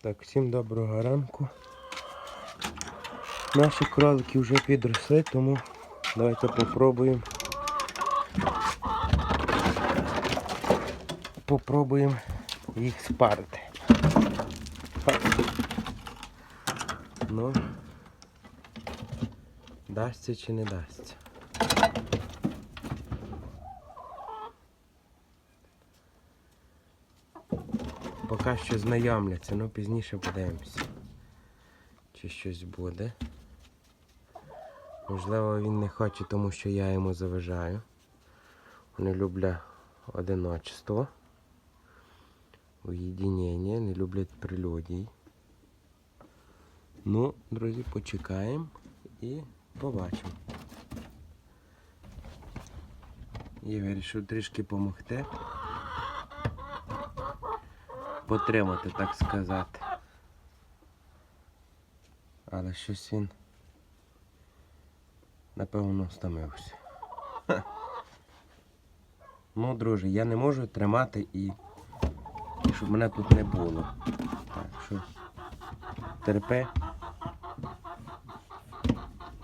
Так, всім доброго ранку. Наші кролики вже підросли, тому давайте попробуємо. Попробуємо їх спарити. Ну, дасться чи не дасться. Поки що знайомляться, ну пізніше подивимося. Чи щось буде. Можливо, він не хоче, тому що я йому заважаю. Вони люблять одиночество, уєдинення, не люблять прелюдій. Ну, друзі, почекаємо і побачимо. Я вирішив трішки допомогти. Потримати, так сказати. Але щось він напевно стомився. Ха. Ну, друже, я не можу тримати і, і щоб мене тут не було. Так що терпи.